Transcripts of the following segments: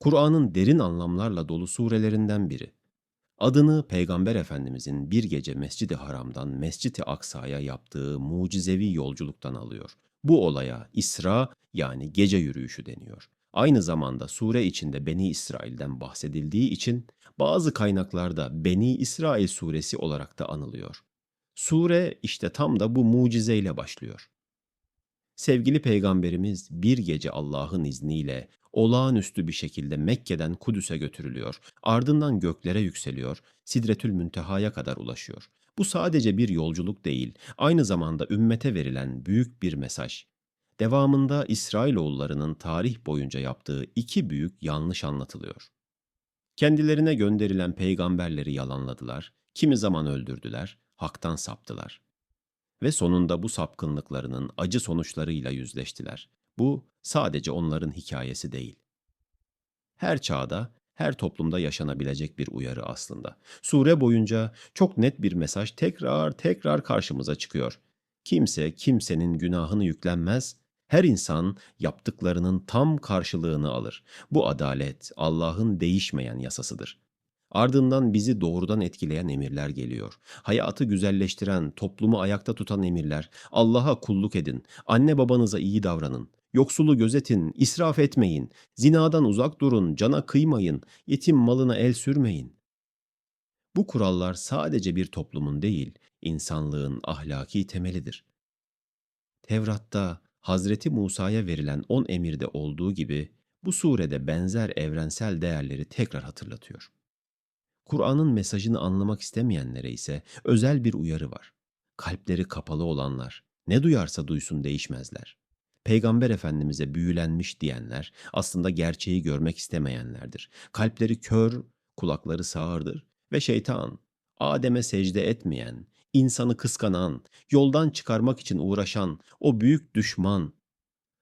Kur'an'ın derin anlamlarla dolu surelerinden biri. Adını Peygamber Efendimizin bir gece Mescid-i Haram'dan Mescid-i Aksa'ya yaptığı mucizevi yolculuktan alıyor. Bu olaya İsra yani gece yürüyüşü deniyor. Aynı zamanda sure içinde Beni İsrail'den bahsedildiği için bazı kaynaklarda Beni İsrail suresi olarak da anılıyor. Sure işte tam da bu mucizeyle başlıyor. Sevgili peygamberimiz bir gece Allah'ın izniyle olağanüstü bir şekilde Mekke'den Kudüs'e götürülüyor. Ardından göklere yükseliyor, Sidretül Münteha'ya kadar ulaşıyor. Bu sadece bir yolculuk değil, aynı zamanda ümmete verilen büyük bir mesaj. Devamında İsrailoğullarının tarih boyunca yaptığı iki büyük yanlış anlatılıyor. Kendilerine gönderilen peygamberleri yalanladılar, kimi zaman öldürdüler, haktan saptılar. Ve sonunda bu sapkınlıklarının acı sonuçlarıyla yüzleştiler. Bu sadece onların hikayesi değil. Her çağda, her toplumda yaşanabilecek bir uyarı aslında. Sure boyunca çok net bir mesaj tekrar tekrar karşımıza çıkıyor. Kimse kimsenin günahını yüklenmez, her insan yaptıklarının tam karşılığını alır. Bu adalet Allah'ın değişmeyen yasasıdır. Ardından bizi doğrudan etkileyen emirler geliyor. Hayatı güzelleştiren, toplumu ayakta tutan emirler. Allah'a kulluk edin, anne babanıza iyi davranın, yoksulu gözetin, israf etmeyin, zinadan uzak durun, cana kıymayın, yetim malına el sürmeyin. Bu kurallar sadece bir toplumun değil, insanlığın ahlaki temelidir. Tevrat'ta Hazreti Musa'ya verilen on emirde olduğu gibi bu surede benzer evrensel değerleri tekrar hatırlatıyor. Kur'an'ın mesajını anlamak istemeyenlere ise özel bir uyarı var. Kalpleri kapalı olanlar ne duyarsa duysun değişmezler. Peygamber Efendimiz'e büyülenmiş diyenler aslında gerçeği görmek istemeyenlerdir. Kalpleri kör, kulakları sağırdır ve şeytan, Adem'e secde etmeyen, insanı kıskanan, yoldan çıkarmak için uğraşan o büyük düşman.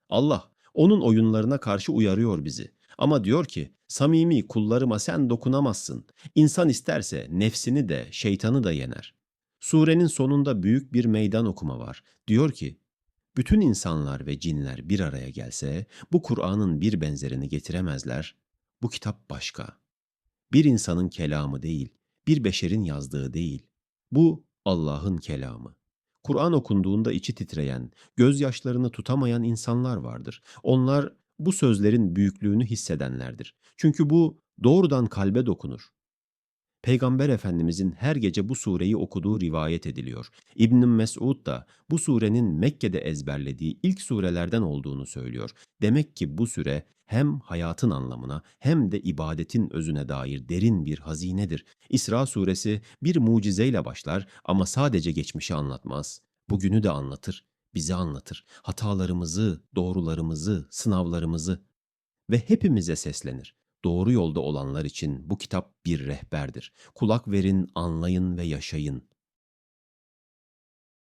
Allah onun oyunlarına karşı uyarıyor bizi. Ama diyor ki, samimi kullarıma sen dokunamazsın. İnsan isterse nefsini de şeytanı da yener. Surenin sonunda büyük bir meydan okuma var. Diyor ki, bütün insanlar ve cinler bir araya gelse bu Kur'an'ın bir benzerini getiremezler. Bu kitap başka. Bir insanın kelamı değil, bir beşerin yazdığı değil. Bu Allah'ın kelamı. Kur'an okunduğunda içi titreyen, gözyaşlarını tutamayan insanlar vardır. Onlar bu sözlerin büyüklüğünü hissedenlerdir. Çünkü bu doğrudan kalbe dokunur. Peygamber Efendimizin her gece bu sureyi okuduğu rivayet ediliyor. İbn Mesud da bu surenin Mekke'de ezberlediği ilk surelerden olduğunu söylüyor. Demek ki bu süre hem hayatın anlamına hem de ibadetin özüne dair derin bir hazinedir. İsra suresi bir mucizeyle başlar ama sadece geçmişi anlatmaz. Bugünü de anlatır, bizi anlatır. Hatalarımızı, doğrularımızı, sınavlarımızı ve hepimize seslenir. Doğru yolda olanlar için bu kitap bir rehberdir. Kulak verin, anlayın ve yaşayın.